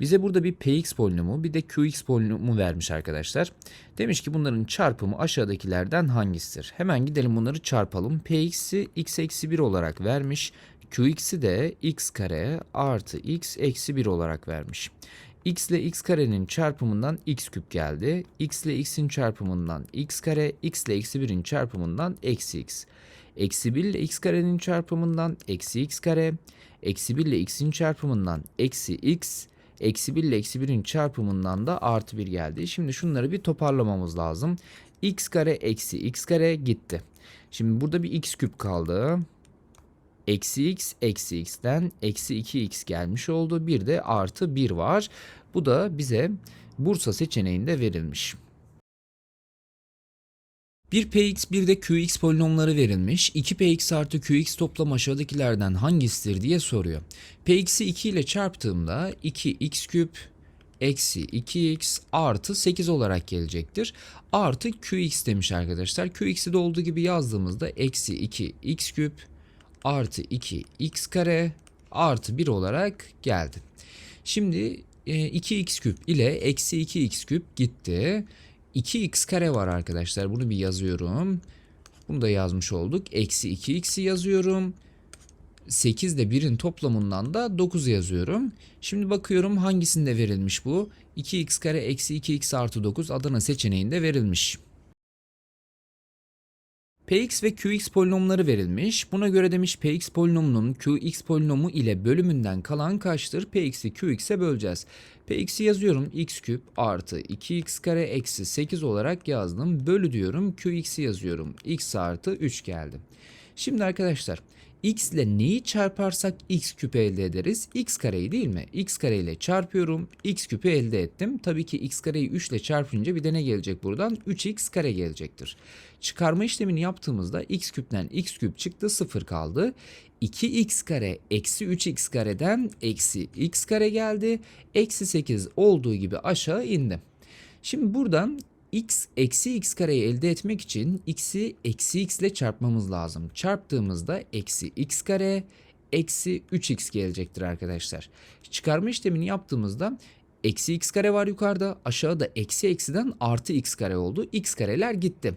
Bize burada bir px polinomu bir de qx polinomu vermiş arkadaşlar. Demiş ki bunların çarpımı aşağıdakilerden hangisidir? Hemen gidelim bunları çarpalım. px'i x eksi 1 olarak vermiş. qx'i de x kare artı x eksi 1 olarak vermiş. x ile x karenin çarpımından x küp geldi. x ile x'in çarpımından x kare, x ile eksi 1'in çarpımından eksi x. Eksi 1 ile x karenin çarpımından eksi x kare, eksi 1 ile x'in çarpımından eksi x, eksi 1 ile eksi 1'in çarpımından da artı 1 geldi. Şimdi şunları bir toparlamamız lazım. x kare eksi x kare gitti. Şimdi burada bir x küp kaldı. Eksi x eksi x'ten eksi 2x gelmiş oldu. Bir de artı 1 var. Bu da bize Bursa seçeneğinde verilmiş. Bir px bir de qx polinomları verilmiş. 2px artı qx toplam aşağıdakilerden hangisidir diye soruyor. px'i 2 ile çarptığımda 2x küp eksi 2x artı 8 olarak gelecektir. Artı qx demiş arkadaşlar. qx'i de olduğu gibi yazdığımızda eksi 2 x küp artı 2 x kare artı 1 olarak geldi. Şimdi e, 2x küp ile eksi 2x küp gitti. 2x kare var arkadaşlar. Bunu bir yazıyorum. Bunu da yazmış olduk. Eksi 2x'i yazıyorum. 8 ile 1'in toplamından da 9 yazıyorum. Şimdi bakıyorum hangisinde verilmiş bu? 2x kare eksi 2x artı 9 Adana seçeneğinde verilmiş. Px ve Qx polinomları verilmiş. Buna göre demiş Px polinomunun Qx polinomu ile bölümünden kalan kaçtır? Px'i Qx'e böleceğiz. Px'i yazıyorum x küp artı 2x kare eksi 8 olarak yazdım. Bölü diyorum Qx'i yazıyorum. x artı 3 geldi. Şimdi arkadaşlar x ile neyi çarparsak x küpü elde ederiz? x kareyi değil mi? x kare ile çarpıyorum. x küpü elde ettim. Tabii ki x kareyi 3 ile çarpınca bir de ne gelecek buradan? 3x kare gelecektir. Çıkarma işlemini yaptığımızda x küpten x küp çıktı 0 kaldı. 2x kare eksi 3x kareden eksi x kare geldi. Eksi 8 olduğu gibi aşağı indi. Şimdi buradan x eksi x kareyi elde etmek için x'i eksi x ile çarpmamız lazım. Çarptığımızda eksi x kare eksi 3x gelecektir arkadaşlar. Çıkarma işlemini yaptığımızda eksi x kare var yukarıda aşağıda eksi eksiden artı x kare oldu. x kareler gitti.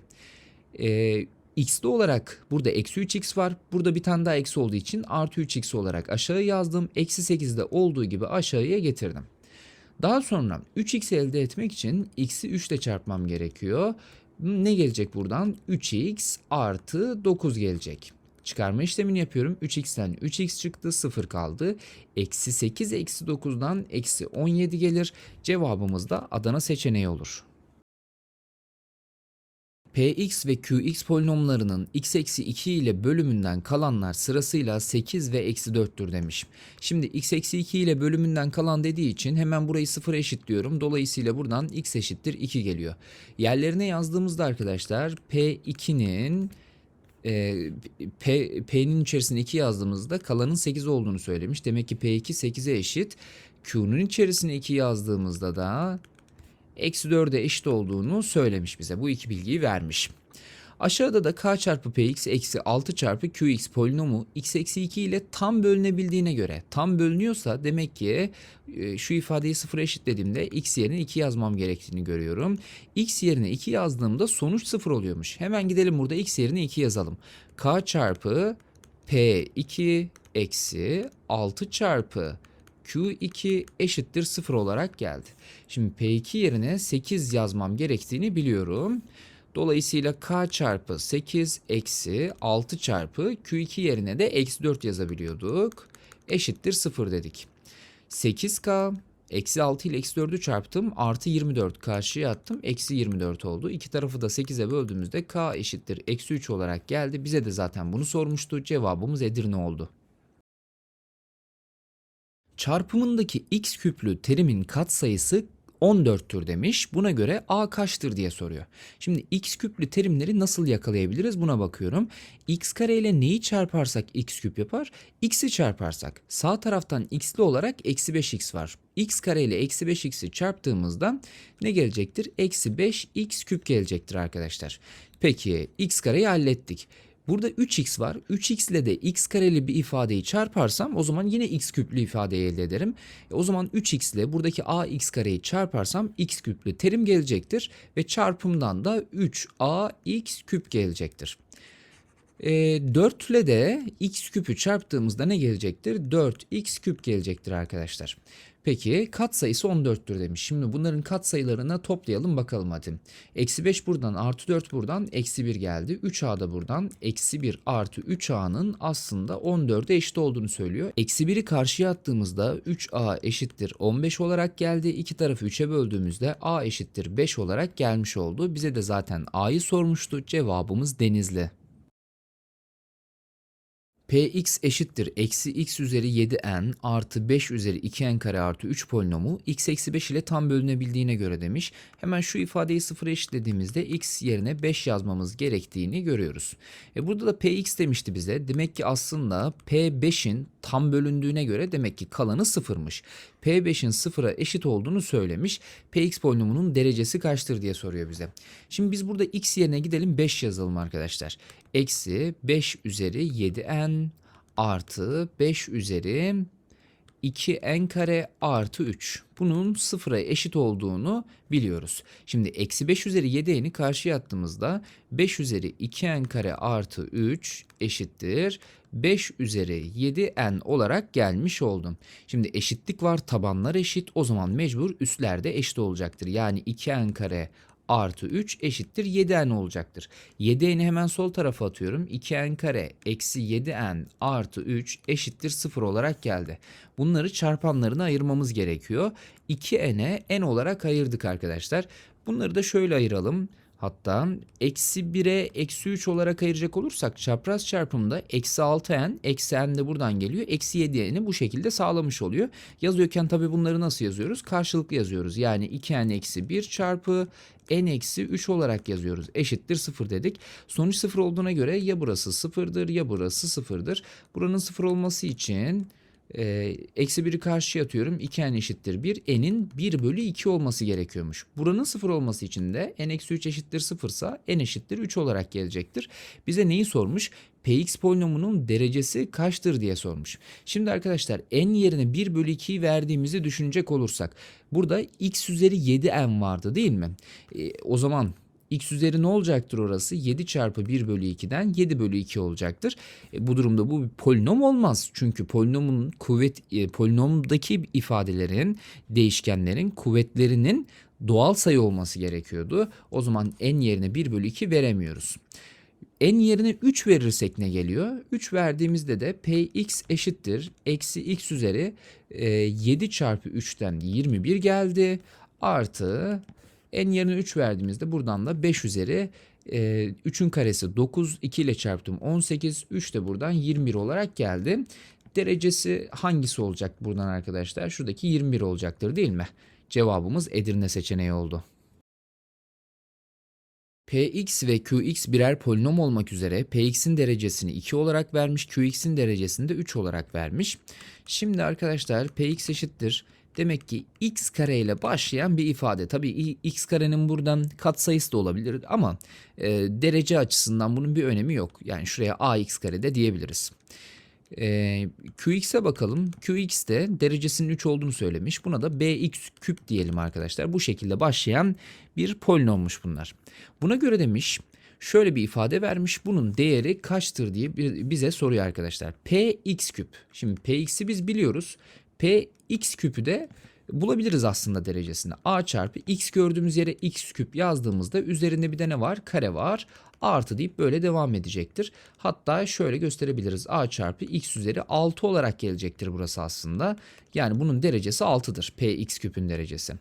Ee, x'li olarak burada eksi 3x var. Burada bir tane daha eksi olduğu için artı 3x olarak aşağı yazdım. Eksi 8'de olduğu gibi aşağıya getirdim. Daha sonra 3x elde etmek için x'i 3 ile çarpmam gerekiyor. Ne gelecek buradan? 3x artı 9 gelecek. Çıkarma işlemini yapıyorum. 3x'ten 3x çıktı 0 kaldı. Eksi 8 eksi 9'dan eksi 17 gelir. Cevabımız da Adana seçeneği olur. Px ve Qx polinomlarının x eksi 2 ile bölümünden kalanlar sırasıyla 8 ve eksi 4'tür demiş. Şimdi x eksi 2 ile bölümünden kalan dediği için hemen burayı 0 eşitliyorum. Dolayısıyla buradan x eşittir 2 geliyor. Yerlerine yazdığımızda arkadaşlar P2'nin e, P'nin içerisine 2 yazdığımızda kalanın 8 olduğunu söylemiş. Demek ki P2 8'e eşit. Q'nun içerisine 2 yazdığımızda da eksi 4'e eşit olduğunu söylemiş bize. Bu iki bilgiyi vermiş. Aşağıda da k çarpı px eksi 6 çarpı qx polinomu x eksi 2 ile tam bölünebildiğine göre tam bölünüyorsa demek ki e, şu ifadeyi sıfıra eşitlediğimde x yerine 2 yazmam gerektiğini görüyorum. x yerine 2 yazdığımda sonuç 0 oluyormuş. Hemen gidelim burada x yerine 2 yazalım. k çarpı p2 eksi 6 çarpı Q2 eşittir 0 olarak geldi. Şimdi P2 yerine 8 yazmam gerektiğini biliyorum. Dolayısıyla K çarpı 8 eksi 6 çarpı Q2 yerine de eksi 4 yazabiliyorduk. Eşittir 0 dedik. 8K eksi 6 ile eksi 4'ü çarptım. Artı 24 karşıya attım. Eksi 24 oldu. İki tarafı da 8'e böldüğümüzde K eşittir eksi 3 olarak geldi. Bize de zaten bunu sormuştu. Cevabımız Edirne oldu. Çarpımındaki x küplü terimin katsayısı 14'tür demiş. Buna göre a kaçtır diye soruyor. Şimdi x küplü terimleri nasıl yakalayabiliriz buna bakıyorum. x kare ile neyi çarparsak x küp yapar? x'i çarparsak sağ taraftan x'li olarak eksi 5x var. x kare ile eksi 5x'i çarptığımızda ne gelecektir? Eksi 5x küp gelecektir arkadaşlar. Peki x kareyi hallettik. Burada 3x var. 3x ile de x kareli bir ifadeyi çarparsam o zaman yine x küplü ifadeyi elde ederim. E, o zaman 3x ile buradaki ax kareyi çarparsam x küplü terim gelecektir. Ve çarpımdan da 3ax küp gelecektir. E, 4 ile de x küpü çarptığımızda ne gelecektir? 4x küp gelecektir arkadaşlar. Peki katsayısı 14'tür demiş. Şimdi bunların katsayılarına toplayalım bakalım hadi. Eksi 5 buradan artı 4 buradan eksi 1 geldi. 3a da buradan eksi 1 artı 3a'nın aslında 14'e eşit olduğunu söylüyor. Eksi 1'i karşıya attığımızda 3a eşittir 15 olarak geldi. İki tarafı 3'e böldüğümüzde a eşittir 5 olarak gelmiş oldu. Bize de zaten a'yı sormuştu. Cevabımız Denizli. Px eşittir eksi x üzeri 7n artı 5 üzeri 2n kare artı 3 polinomu x eksi 5 ile tam bölünebildiğine göre demiş. Hemen şu ifadeyi sıfıra eşitlediğimizde x yerine 5 yazmamız gerektiğini görüyoruz. E burada da px demişti bize. Demek ki aslında p5'in tam bölündüğüne göre demek ki kalanı sıfırmış. P5'in sıfıra eşit olduğunu söylemiş. Px polinomunun derecesi kaçtır diye soruyor bize. Şimdi biz burada x yerine gidelim 5 yazalım arkadaşlar. Eksi 5 üzeri 7n artı 5 üzeri 2n kare artı 3. Bunun sıfıra eşit olduğunu biliyoruz. Şimdi eksi 5 üzeri 7n'i karşıya attığımızda 5 üzeri 2n kare artı 3 eşittir. 5 üzeri 7n olarak gelmiş oldum. Şimdi eşitlik var tabanlar eşit o zaman mecbur üstlerde eşit olacaktır. Yani 2n kare artı 3 eşittir 7n olacaktır. 7n'i hemen sol tarafa atıyorum. 2n kare eksi 7n artı 3 eşittir 0 olarak geldi. Bunları çarpanlarına ayırmamız gerekiyor. 2n'e n olarak ayırdık arkadaşlar. Bunları da şöyle ayıralım. Hatta eksi 1'e eksi 3 olarak ayıracak olursak çapraz çarpımda eksi 6n, eksi n de buradan geliyor. Eksi 7n'i bu şekilde sağlamış oluyor. Yazıyorken tabi bunları nasıl yazıyoruz? Karşılıklı yazıyoruz. Yani 2n eksi 1 çarpı n eksi 3 olarak yazıyoruz. Eşittir 0 dedik. Sonuç 0 olduğuna göre ya burası 0'dır ya burası 0'dır. Buranın 0 olması için eksi 1'i karşıya atıyorum. 2n eşittir 1. n'in 1 bölü 2 olması gerekiyormuş. Buranın 0 olması için de n eksi 3 eşittir 0 ise n eşittir 3 olarak gelecektir. Bize neyi sormuş? Px polinomunun derecesi kaçtır diye sormuş. Şimdi arkadaşlar n yerine 1 bölü 2'yi verdiğimizi düşünecek olursak. Burada x üzeri 7n vardı değil mi? E, o zaman x üzeri ne olacaktır orası? 7 çarpı 1 bölü 2'den 7 bölü 2 olacaktır. E, bu durumda bu bir polinom olmaz. Çünkü polinomun kuvvet, e, polinomdaki ifadelerin, değişkenlerin kuvvetlerinin doğal sayı olması gerekiyordu. O zaman n yerine 1 bölü 2 veremiyoruz. n yerine 3 verirsek ne geliyor? 3 verdiğimizde de px eşittir. Eksi x üzeri e, 7 çarpı 3'ten 21 geldi. Artı n yerine 3 verdiğimizde buradan da 5 üzeri e, 3'ün karesi 9, 2 ile çarptım 18, 3 de buradan 21 olarak geldi. Derecesi hangisi olacak buradan arkadaşlar? Şuradaki 21 olacaktır değil mi? Cevabımız Edirne seçeneği oldu. Px ve Qx birer polinom olmak üzere Px'in derecesini 2 olarak vermiş, Qx'in derecesini de 3 olarak vermiş. Şimdi arkadaşlar Px eşittir. Demek ki x kare ile başlayan bir ifade. Tabii x karenin buradan katsayısı da olabilir ama e, derece açısından bunun bir önemi yok. Yani şuraya ax kare de diyebiliriz. E, Qx'e bakalım. Qx de derecesinin 3 olduğunu söylemiş. Buna da bx küp diyelim arkadaşlar. Bu şekilde başlayan bir polinommuş bunlar. Buna göre demiş şöyle bir ifade vermiş. Bunun değeri kaçtır diye bize soruyor arkadaşlar. px küp. Şimdi px'i biz biliyoruz. Px küpü de bulabiliriz aslında derecesini. a çarpı x gördüğümüz yere x küp yazdığımızda üzerinde bir de ne var? Kare var. Artı deyip böyle devam edecektir. Hatta şöyle gösterebiliriz. a çarpı x üzeri 6 olarak gelecektir burası aslında. Yani bunun derecesi 6'dır. px küpün derecesi.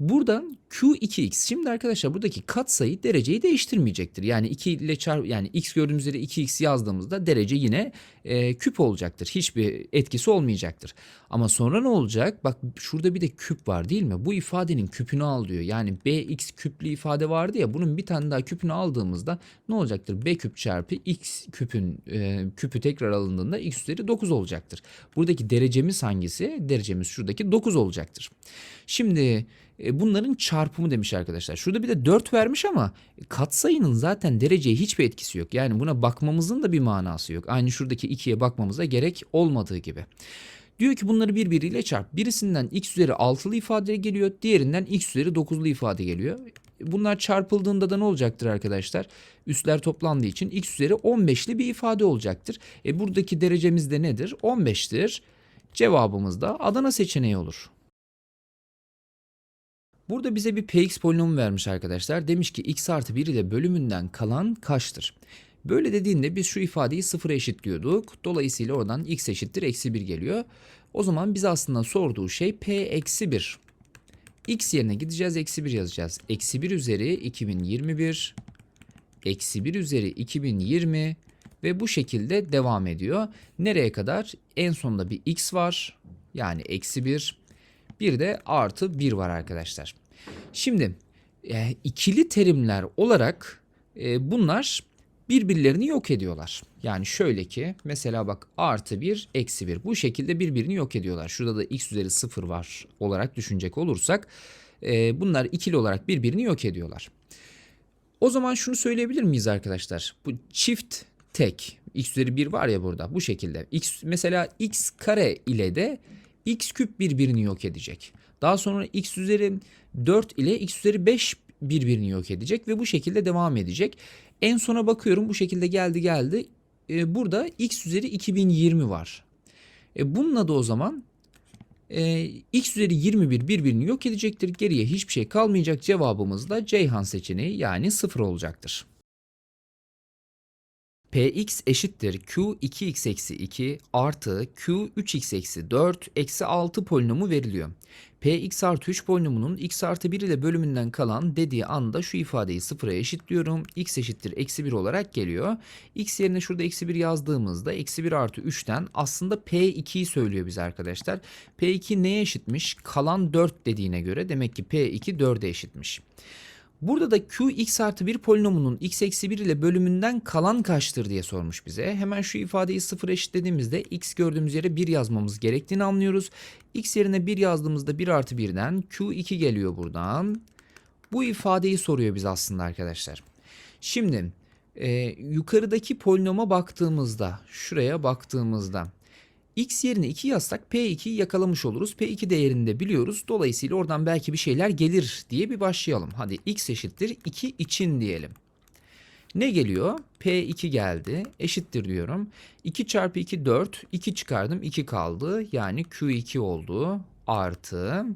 Buradan Q2x. Şimdi arkadaşlar buradaki katsayı dereceyi değiştirmeyecektir. Yani 2 ile çarp yani x gördüğümüz üzere 2x yazdığımızda derece yine e, küp olacaktır. Hiçbir etkisi olmayacaktır. Ama sonra ne olacak? Bak şurada bir de küp var değil mi? Bu ifadenin küpünü al diyor. Yani bx küplü ifade vardı ya bunun bir tane daha küpünü aldığımızda ne olacaktır? b küp çarpı x küpün e, küpü tekrar alındığında x üzeri 9 olacaktır. Buradaki derecemiz hangisi? Derecemiz şuradaki 9 olacaktır. Şimdi e, bunların çarpımı demiş arkadaşlar. Şurada bir de 4 vermiş ama katsayının zaten dereceye hiçbir etkisi yok. Yani buna bakmamızın da bir manası yok. Aynı şuradaki 2'ye bakmamıza gerek olmadığı gibi. Diyor ki bunları birbiriyle çarp. Birisinden x üzeri 6'lı ifade geliyor. Diğerinden x üzeri 9'lu ifade geliyor. Bunlar çarpıldığında da ne olacaktır arkadaşlar? Üstler toplandığı için x üzeri 15'li bir ifade olacaktır. E buradaki derecemiz de nedir? 15'tir. Cevabımız da Adana seçeneği olur. Burada bize bir px polinomu vermiş arkadaşlar. Demiş ki x artı 1 ile bölümünden kalan kaçtır? Böyle dediğinde biz şu ifadeyi sıfıra eşitliyorduk. Dolayısıyla oradan x eşittir eksi 1 geliyor. O zaman bize aslında sorduğu şey p eksi 1. x yerine gideceğiz eksi 1 yazacağız. Eksi 1 üzeri 2021 eksi 1 üzeri 2020 ve bu şekilde devam ediyor. Nereye kadar? En sonunda bir x var. Yani eksi 1. Bir de artı 1 var arkadaşlar. Şimdi e, ikili terimler olarak e, bunlar birbirlerini yok ediyorlar. Yani şöyle ki mesela bak artı 1 eksi 1 bu şekilde birbirini yok ediyorlar. Şurada da x üzeri 0 var olarak düşünecek olursak e, bunlar ikili olarak birbirini yok ediyorlar. O zaman şunu söyleyebilir miyiz arkadaşlar? Bu çift tek x üzeri 1 var ya burada bu şekilde. X mesela x kare ile de x küp birbirini yok edecek. Daha sonra x üzeri 4 ile x üzeri 5 birbirini yok edecek ve bu şekilde devam edecek. En sona bakıyorum bu şekilde geldi geldi. Ee, burada x üzeri 2020 var. E, bununla da o zaman e, x üzeri 21 birbirini yok edecektir. Geriye hiçbir şey kalmayacak. Cevabımız da Ceyhan seçeneği yani 0 olacaktır. Px eşittir q 2x eksi 2 artı q 3x eksi 4 eksi 6 polinomu veriliyor. Px artı 3 polinomunun x artı 1 ile bölümünden kalan dediği anda şu ifadeyi sıfıra eşitliyorum. x eşittir eksi 1 olarak geliyor. x yerine şurada eksi 1 yazdığımızda eksi 1 artı 3'ten aslında P2'yi söylüyor bize arkadaşlar. P2 neye eşitmiş? Kalan 4 dediğine göre demek ki P2 4'e eşitmiş. Burada da q x artı 1 polinomunun x eksi 1 ile bölümünden kalan kaçtır diye sormuş bize. Hemen şu ifadeyi sıfır eşitlediğimizde x gördüğümüz yere 1 yazmamız gerektiğini anlıyoruz. x yerine 1 yazdığımızda 1 artı 1'den q2 geliyor buradan. Bu ifadeyi soruyor biz aslında arkadaşlar. Şimdi e, yukarıdaki polinoma baktığımızda şuraya baktığımızda x yerine 2 yazsak P2'yi yakalamış oluruz. P2 değerini de biliyoruz. Dolayısıyla oradan belki bir şeyler gelir diye bir başlayalım. Hadi x eşittir 2 için diyelim. Ne geliyor? P2 geldi. Eşittir diyorum. 2 çarpı 2 4. 2 çıkardım 2 kaldı. Yani Q2 oldu. Artı.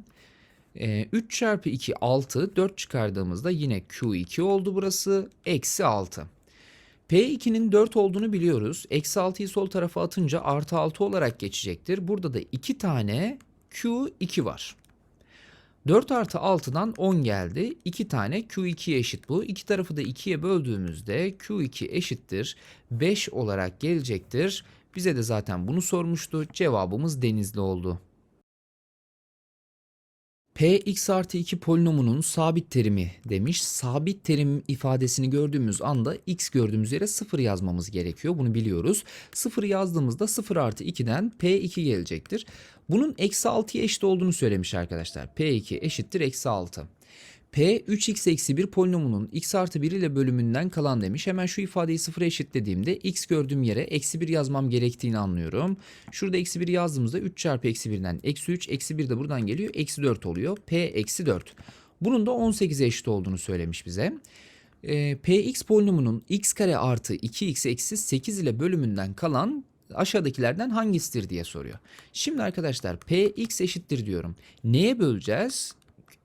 3 çarpı 2 6. 4 çıkardığımızda yine Q2 oldu burası. Eksi 6. P2'nin 4 olduğunu biliyoruz. Eksi 6'yı sol tarafa atınca artı 6 olarak geçecektir. Burada da 2 tane Q2 var. 4 artı 6'dan 10 geldi. 2 tane Q2'ye eşit bu. İki tarafı da 2'ye böldüğümüzde Q2 eşittir 5 olarak gelecektir. Bize de zaten bunu sormuştu. Cevabımız denizli oldu. Px artı 2 polinomunun sabit terimi demiş. Sabit terim ifadesini gördüğümüz anda x gördüğümüz yere 0 yazmamız gerekiyor. Bunu biliyoruz. 0 yazdığımızda 0 artı 2'den P2 gelecektir. Bunun eksi 6'ya eşit olduğunu söylemiş arkadaşlar. P2 eşittir eksi 6. P 3x eksi 1 polinomunun x artı 1 ile bölümünden kalan demiş. Hemen şu ifadeyi sıfıra eşitlediğimde x gördüğüm yere eksi 1 yazmam gerektiğini anlıyorum. Şurada eksi 1 yazdığımızda 3 çarpı eksi 1'den eksi 3 eksi 1 de buradan geliyor. Eksi 4 oluyor. P eksi 4. Bunun da 18'e eşit olduğunu söylemiş bize. E, Px polinomunun x kare artı 2x eksi 8 ile bölümünden kalan aşağıdakilerden hangisidir diye soruyor. Şimdi arkadaşlar px eşittir diyorum. Neye böleceğiz?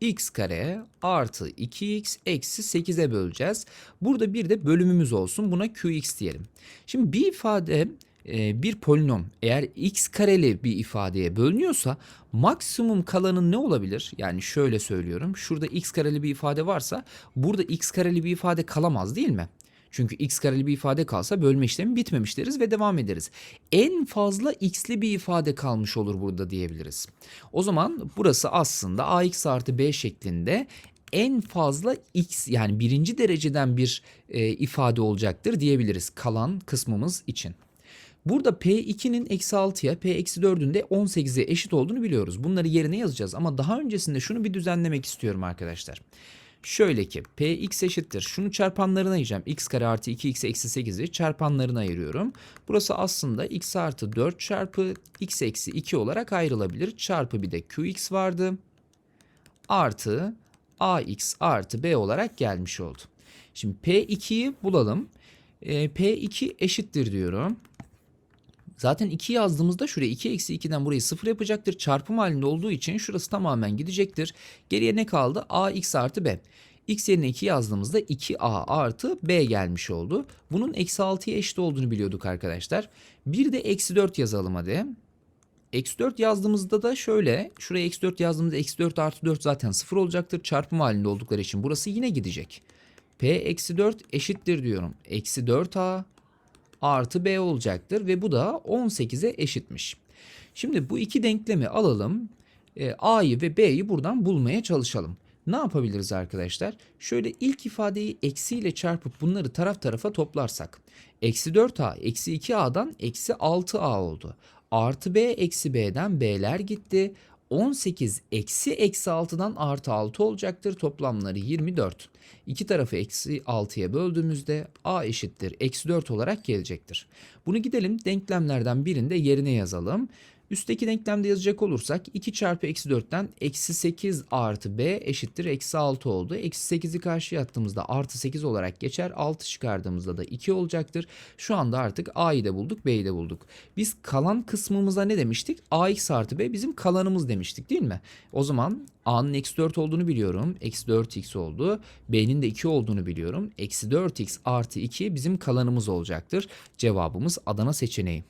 X kare artı 2x eksi 8'e böleceğiz. Burada bir de bölümümüz olsun. Buna qx diyelim. Şimdi bir ifade e, bir polinom eğer x kareli bir ifadeye bölünüyorsa maksimum kalanın ne olabilir? Yani şöyle söylüyorum. Şurada x kareli bir ifade varsa burada x kareli bir ifade kalamaz değil mi? Çünkü x kareli bir ifade kalsa bölme işlemi bitmemiş deriz ve devam ederiz. En fazla x'li bir ifade kalmış olur burada diyebiliriz. O zaman burası aslında ax artı b şeklinde en fazla x yani birinci dereceden bir e, ifade olacaktır diyebiliriz kalan kısmımız için. Burada P2'nin eksi 6'ya P eksi 4'ün de 18'e eşit olduğunu biliyoruz. Bunları yerine yazacağız ama daha öncesinde şunu bir düzenlemek istiyorum arkadaşlar. Şöyle ki Px eşittir. Şunu çarpanlarına ayıracağım. x kare artı 2x eksi 8'i çarpanlarına ayırıyorum. Burası aslında x artı 4 çarpı x eksi 2 olarak ayrılabilir. Çarpı bir de qx vardı. Artı ax artı b olarak gelmiş oldu. Şimdi P2'yi bulalım. Ee, P2 eşittir diyorum. Zaten 2 yazdığımızda şuraya 2 eksi 2'den burayı 0 yapacaktır. Çarpım halinde olduğu için şurası tamamen gidecektir. Geriye ne kaldı? ax artı b. x yerine 2 yazdığımızda 2a artı b gelmiş oldu. Bunun eksi 6'ya eşit olduğunu biliyorduk arkadaşlar. Bir de eksi 4 yazalım hadi. Eksi 4 yazdığımızda da şöyle. Şuraya eksi 4 yazdığımızda eksi 4 artı 4 zaten 0 olacaktır. Çarpım halinde oldukları için burası yine gidecek. P eksi 4 eşittir diyorum. Eksi 4a artı b olacaktır ve bu da 18'e eşitmiş. Şimdi bu iki denklemi alalım. E, A'yı ve B'yi buradan bulmaya çalışalım. Ne yapabiliriz arkadaşlar? Şöyle ilk ifadeyi eksiyle çarpıp bunları taraf tarafa toplarsak. Eksi 4A eksi 2A'dan eksi 6A oldu. Artı B eksi B'den B'ler gitti. 18 eksi eksi 6'dan artı 6 olacaktır. Toplamları 24. İki tarafı eksi 6'ya böldüğümüzde a eşittir eksi 4 olarak gelecektir. Bunu gidelim denklemlerden birinde yerine yazalım. Üstteki denklemde yazacak olursak 2 çarpı eksi 4'ten eksi 8 artı b eşittir eksi 6 oldu. Eksi 8'i karşıya attığımızda artı 8 olarak geçer. 6 çıkardığımızda da 2 olacaktır. Şu anda artık a'yı da bulduk b'yi de bulduk. Biz kalan kısmımıza ne demiştik? ax artı b bizim kalanımız demiştik değil mi? O zaman a'nın eksi 4 olduğunu biliyorum. Eksi 4x oldu. b'nin de 2 olduğunu biliyorum. Eksi 4x artı 2 bizim kalanımız olacaktır. Cevabımız Adana seçeneği.